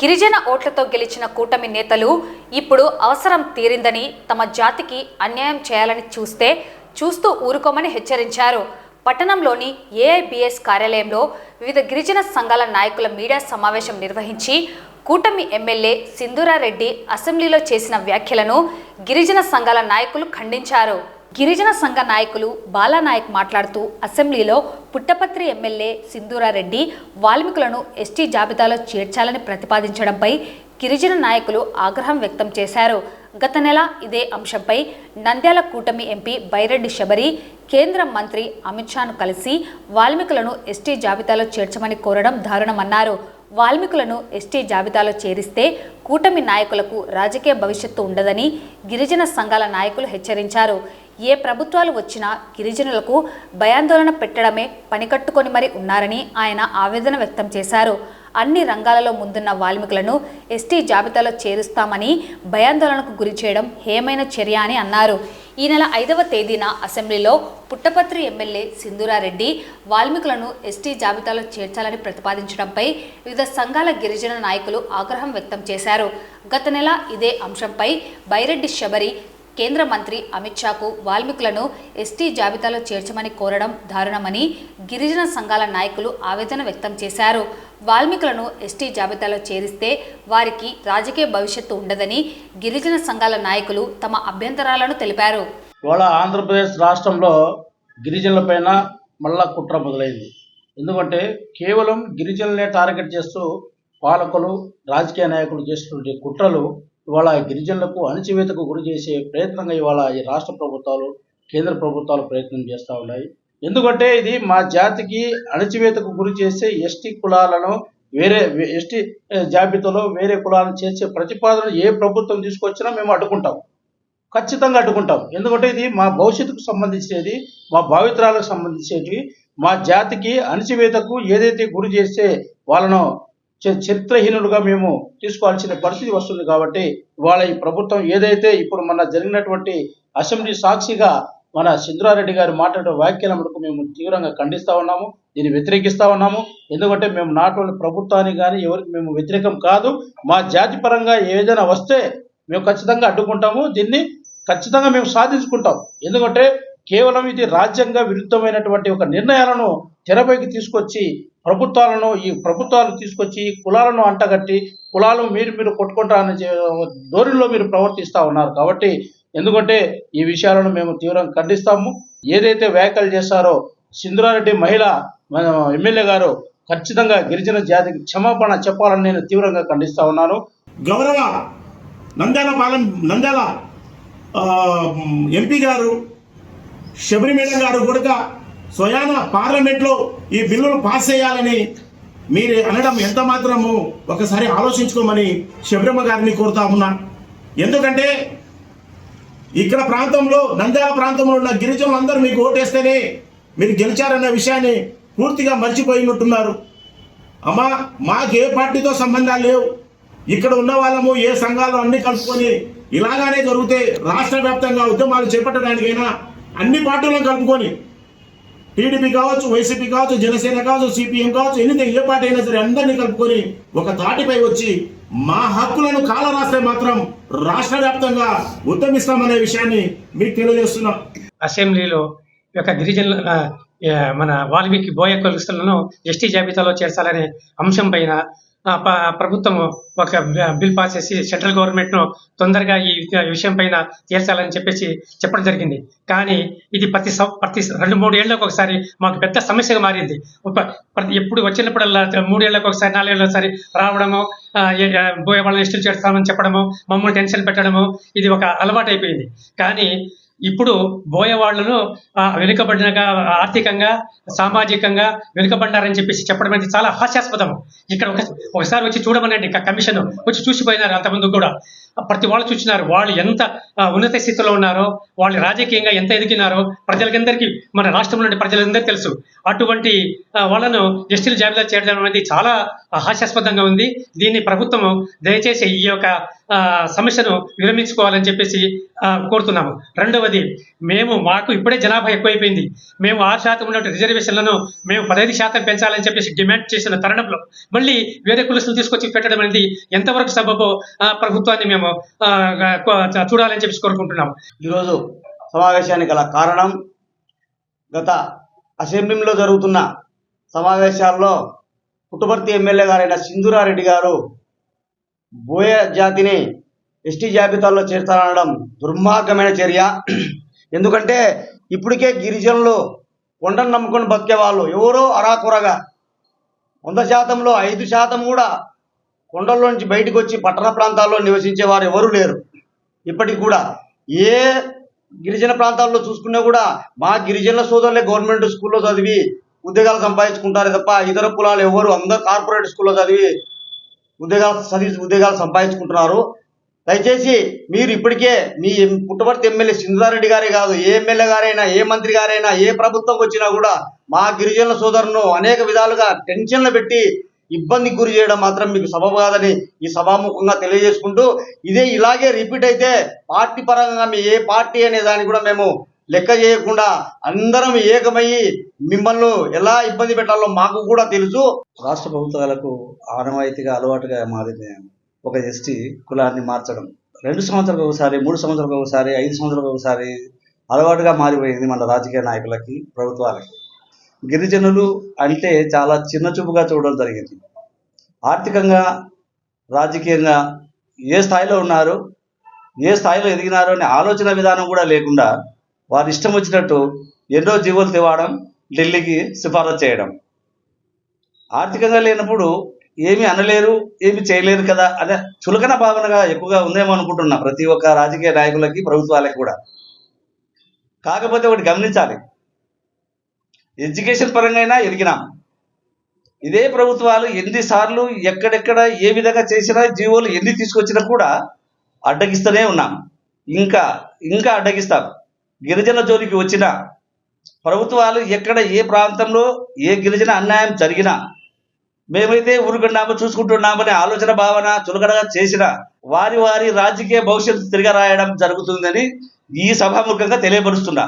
గిరిజన ఓట్లతో గెలిచిన కూటమి నేతలు ఇప్పుడు అవసరం తీరిందని తమ జాతికి అన్యాయం చేయాలని చూస్తే చూస్తూ ఊరుకోమని హెచ్చరించారు. పట్టణంలోని ఏఐబిఎస్ కార్యాలయంలో వివిధ గిరిజన సంఘాల నాయకుల మీడియా సమావేశం నిర్వహించి కూటమి ఎమ్మెల్యే సింధూరారెడ్డి అసెంబ్లీలో చేసిన వ్యాఖ్యలను గిరిజన సంఘాల నాయకులు ఖండించారు. గిరిజన సంఘ నాయకులు బాలానాయక్ మాట్లాడుతూ అసెంబ్లీలో పుట్టపత్రి ఎమ్మెల్యే సింధూరారెడ్డి వాల్మీకులను ఎస్టీ జాబితాలో చేర్చాలని ప్రతిపాదించడంపై గిరిజన నాయకులు ఆగ్రహం వ్యక్తం చేశారు. గత నెల ఇదే అంశంపై నంద్యాల కూటమి ఎంపీ బైరెడ్డి శబరి కేంద్ర మంత్రి అమిత్ షాను కలిసి వాల్మీకులను ఎస్టీ జాబితాలో చేర్చమని కోరడం దారుణమన్నారు. వాల్మీకులను ఎస్టీ జాబితాలో చేరిస్తే కూటమి నాయకులకు రాజకీయ భవిష్యత్తు ఉండదని గిరిజన సంఘాల నాయకులు హెచ్చరించారు. ఏ ప్రభుత్వాలు వచ్చినా గిరిజనులకు భయాందోళన పెట్టడమే పనికట్టుకొని మరి ఉన్నారని ఆయన ఆవేదన వ్యక్తం చేశారు. అన్ని రంగాలలో ముందున్న వాల్మీకులను ఎస్టీ జాబితాలో చేరుస్తామని భయాందోళనకు గురి చేయడం హేమైన చర్య అని అన్నారు. ఈ నెల ఐదవ తేదీన అసెంబ్లీలో పుట్టపత్రి ఎమ్మెల్యే సింధూరారెడ్డి వాల్మీకులను ఎస్టీ జాబితాలో చేర్చాలని ప్రతిపాదించడంపై వివిధ సంఘాల గిరిజన నాయకులు ఆగ్రహం వ్యక్తం చేశారు. గత నెల ఇదే అంశంపై బైరెడ్డి శబరి కేంద్ర మంత్రి అమిత్ షాకు వాల్మీకులను ఎస్టీ జాబితాలో చేర్చమని కోరడం దారుణమని గిరిజన సంఘాల నాయకులు ఆవేదన వ్యక్తం చేశారు. వాల్మీకులను ఎస్టీ జాబితాలో చేరిస్తే వారికి రాజకీయ భవిష్యత్తు ఉండదని గిరిజన సంఘాల నాయకులు తమ అభ్యంతరాలను తెలిపారు. ఇవాళ ఆంధ్రప్రదేశ్ రాష్ట్రంలో గిరిజనులపైన మళ్ళా కుట్ర మొదలైంది. ఎందుకంటే కేవలం గిరిజనులనే టార్గెట్ చేస్తూ పాలకులు రాజకీయ నాయకులు చేస్తున్న కుట్రలు ఇవాళ గిరిజనులకు అణచివేతకు గురి చేసే ప్రయత్నంగా ఇవాళ ఈ రాష్ట్ర ప్రభుత్వాలు కేంద్ర ప్రభుత్వాలు ప్రయత్నం చేస్తూ ఉన్నాయి. ఎందుకంటే ఇది మా జాతికి అణచివేతకు గురి చేసే ఎస్టీ కులాలను వేరే ఎస్టీ జాబితాలో వేరే కులాలను చేసే ప్రతిపాదన ఏ ప్రభుత్వం తీసుకొచ్చినా మేము అడ్డుకుంటాం. ఖచ్చితంగా అడ్డుకుంటాం. ఎందుకంటే ఇది మా భవిష్యత్తుకు సంబంధించేది మా భావితరాలకు సంబంధించేది మా జాతికి అణచివేతకు ఏదైతే గురి చేస్తే వాళ్ళను చరిత్రహీనులుగా మేము తీసుకోవాల్సిన పరిస్థితి వస్తుంది కాబట్టి ఇవాళ ఈ ప్రభుత్వం ఏదైతే ఇప్పుడు మన జరిగినటువంటి అసెంబ్లీ సాక్షిగా మన సింధురారెడ్డి గారు మాట్లాడే వ్యాఖ్యలకు మేము తీవ్రంగా ఖండిస్తూ ఉన్నాము దీన్ని వ్యతిరేకిస్తూ ఉన్నాము. ఎందుకంటే మేము నాటువంటి ప్రభుత్వానికి కానీ ఎవరికి మేము వ్యతిరేకం కాదు. మా జాతి పరంగా ఏదైనా వస్తే మేము ఖచ్చితంగా అడ్డుకుంటాము. దీన్ని ఖచ్చితంగా మేము సాధించుకుంటాం. ఎందుకంటే కేవలం ఇది రాజ్యాంగ విరుద్ధమైనటువంటి ఒక నిర్ణయాలను తెరపైకి తీసుకొచ్చి ప్రభుత్వాలను ఈ ప్రభుత్వాలు తీసుకొచ్చి ఈ కులాలను అంటగట్టి కులాలు మీరు మీరు కొట్టుకుంటారని ధోరణిలో మీరు ప్రవర్తిస్తూ ఉన్నారు. కాబట్టి ఎందుకంటే ఈ విషయాలను మేము తీవ్రంగా ఖండిస్తాము. ఏదైతే వ్యాఖ్యలు చేస్తారో సింధురారెడ్డి మహిళ మన ఎమ్మెల్యే గారు ఖచ్చితంగా గిరిజన జాతికి క్షమాపణ చెప్పాలని నేను తీవ్రంగా ఖండిస్తా ఉన్నాను. గౌరవ నంద్యాల పాలెం నంద్యాల ఎంపీ గారు శబరిమేళ గారు కూడా స్వయాన పార్లమెంట్లో ఈ బిల్లులు పాస్ చేయాలని మీరు అనడం ఎంత మాత్రము ఒకసారి ఆలోచించుకోమని శబరిమ గారిని కోరుతా ఉన్నా. ఎందుకంటే ఇక్కడ ప్రాంతంలో నంద్యాల ప్రాంతంలో ఉన్న గిరిజనులందరూ మీకు ఓటేస్తేనే మీరు గెలిచారన్న విషయాన్ని పూర్తిగా మర్చిపోయినట్టున్నారు. అమ్మా మాకు ఏ పార్టీతో సంబంధాలు లేవు. ఇక్కడ ఉన్న వాళ్ళము ఏ సంఘాలు అన్ని కలుపుకొని ఇలాగానే జరిగితే రాష్ట్ర వ్యాప్తంగా ఉద్యమాలు చేపట్టడానికైనా అన్ని పార్టీలను కలుపుకొని టీడీపీ కావచ్చు వైసీపీ కావచ్చు జనసేన కావచ్చు సిపిఎం కావచ్చు ఎనిథింగ్ ఏ పార్టీ అయినా సరే అందరినీ కలుపుకొని ఒక తాటిపై వచ్చి మా హక్కులను కాల రాస్తే మాత్రం రాష్ట్ర వ్యాప్తంగా ఉద్యమిస్తామనే విషయాన్ని మీకు తెలియజేస్తున్నాం. అసెంబ్లీలో యొక్క గిరిజనుల మన వాల్మీకి బోయ కులస్తులను ఎస్టీ జాబితాలో చేర్చాలనే అంశం పైన ప్రభుత్వం ఒక బిల్ పాస్ చేసి సెంట్రల్ గవర్నమెంట్ను తొందరగా ఈ విషయం పైన తేల్చాలని చెప్పేసి చెప్పడం జరిగింది. కానీ ఇది ప్రతి సం- ప్రతి రెండు మూడు ఏళ్ళకి ఒకసారి మాకు పెద్ద సమస్యగా మారింది. ఎప్పుడు వచ్చినప్పుడల్లా మూడేళ్ళకు ఒకసారి నాలుగేళ్ళకి ఒకసారి రావడము బోయ వాళ్ళని ఇష్టం చేస్తామని చెప్పడము మమ్మల్ని టెన్షన్ పెట్టడము ఇది ఒక అలవాటు అయిపోయింది కానీ ఇప్పుడు బోయ వాళ్ళను వెనుకబడిన ఆర్థికంగా సామాజికంగా వెనుకబడ్డారని చెప్పేసి చెప్పడం అనేది చాలా హాస్యాస్పదం ఇక్కడ ఒక ఒకసారి వచ్చి చూడమనండి కమిషన్. వచ్చి చూసిపోయినారు అంతకుముందు కూడా. ప్రతి వాళ్ళు చూసినారు వాళ్ళు ఎంత ఉన్నత స్థితిలో ఉన్నారో వాళ్ళు రాజకీయంగా ఎంత ఎదిగినారో ప్రజలకందరికీ మన రాష్ట్రంలోని ప్రజలందరికీ తెలుసు. అటువంటి వాళ్ళను ఎస్టీల జాబితా చేయడం అనేది చాలా హాస్యాస్పదంగా ఉంది. దీన్ని ప్రభుత్వం దయచేసి ఈ యొక్క ఆ, సమస్యను విరమించుకోవాలని చెప్పేసి కోరుతున్నాము. రెండవది మేము మాకు ఇప్పుడే జనాభా ఎక్కువైపోయింది. మేము ఆరు శాతం ఉన్నటువంటి రిజర్వేషన్లను మేము పదహైదు శాతం పెంచాలని చెప్పేసి డిమాండ్ చేసిన తరుణంలో మళ్ళీ వేరే కులసులు తీసుకొచ్చి పెట్టడం అనేది ఎంతవరకు సబబో ప్రభుత్వాన్ని మేము చూడాలని చెప్పేసి కోరుకుంటున్నాము. ఈరోజు సమావేశానికి గల కారణం గత అసెంబ్లీలో జరుగుతున్న సమావేశాల్లో పుట్టుపర్తి ఎమ్మెల్యే గారైన సింధురారెడ్డి గారు బోయ జాతిని ఎస్టీ జాబితాలో చేర్చాలనడం దుర్మార్గమైన చర్య. ఎందుకంటే ఇప్పటికే గిరిజనులు కొండను నమ్ముకొని బతికే వాళ్ళు ఎవరో అరాకురగా. వంద శాతంలో ఐదు శాతం కూడా కొండల్లో నుంచి బయటకు వచ్చి పట్టణ ప్రాంతాల్లో నివసించే వారు ఎవరూ లేరు. ఇప్పటికి కూడా ఏ గిరిజన ప్రాంతాల్లో చూసుకున్నా కూడా మా గిరిజన సోదరులే గవర్నమెంట్ స్కూల్లో చదివి ఉద్యోగాలు సంపాదించుకుంటారు తప్ప ఇతర కులాలు ఎవరు అందరూ కార్పొరేట్ స్కూల్లో చదివి ఉద్యోగాలు చదివి ఉద్యోగాలు సంపాదించుకుంటున్నారు. దయచేసి మీరు ఇప్పటికే మీ ఎం- పుట్టపర్తి ఎమ్మెల్యే సింధురారెడ్డి గారే కాదు ఏ ఎమ్మెల్యే గారైనా ఏ మంత్రి గారైనా ఏ ప్రభుత్వం వచ్చినా కూడా మా గిరిజనుల సోదరును అనేక విధాలుగా టెన్షన్లు పెట్టి ఇబ్బందికి గురి చేయడం మాత్రం మీకు సబబు కాదని ఈ సభాముఖంగా తెలియజేసుకుంటూ ఇదే ఇలాగే రిపీట్ అయితే పార్టీ పరంగా మీ ఏ పార్టీ అనే దాన్ని కూడా మేము లెక్క చేయకుండా అందరం ఏకమయ్యి మిమ్మల్ని ఎలా ఇబ్బంది పెట్టాలో మాకు కూడా తెలుసు. రాష్ట్ర ప్రభుత్వాలకు ఆనవాయితీగా అలవాటుగా మారింది ఒక ఎస్టీ కులాన్ని మార్చడం. రెండు సంవత్సరాలకు ఒకసారి మూడు సంవత్సరాలకు ఒకసారి ఐదు సంవత్సరాలకు ఒకసారి అలవాటుగా మారిపోయింది మన రాజకీయ నాయకులకి ప్రభుత్వాలకి. గిరిజనులు అంటే చాలా చిన్న చూపుగా చూడడం జరిగింది. ఆర్థికంగా రాజకీయంగా ఏ స్థాయిలో ఉన్నారు ఏ స్థాయిలో ఎదిగినారో అనే ఆలోచన విధానం కూడా లేకుండా వారి ఇష్టం వచ్చినట్టు ఎన్నో జీవులు తేవడం ఢిల్లీకి సిఫారసు చేయడం. ఆర్థికంగా లేనప్పుడు ఏమి అనలేరు ఏమి చేయలేరు కదా అనే చులకన భావనగా ఎక్కువగా ఉందేమో అనుకుంటున్నా ప్రతి ఒక్క రాజకీయ నాయకులకి ప్రభుత్వాలకి కూడా. కాకపోతే ఒకటి గమనించాలి. ఎడ్యుకేషన్ పరంగా అయినా ఎదిగినాం. ఇదే ప్రభుత్వాలు ఎన్నిసార్లు ఎక్కడెక్కడ ఏ విధంగా చేసినా జీవోలు ఎన్ని తీసుకొచ్చినా కూడా అడ్డగిస్తూనే ఉన్నాం. ఇంకా ఇంకా అడ్డగిస్తాం. గిరిజన జోలికి వచ్చిన ప్రభుత్వాలు ఎక్కడ ఏ ప్రాంతంలో ఏ గిరిజన అన్యాయం జరిగినా మేమైతే ఊరుకున్నాము చూసుకుంటున్నామనే ఆలోచన భావన చులకడగా చేసిన వారి వారి రాజకీయ భవిష్యత్తు తిరగరాయడం జరుగుతుందని ఈ సభాముఖంగా తెలియపరుస్తున్నా.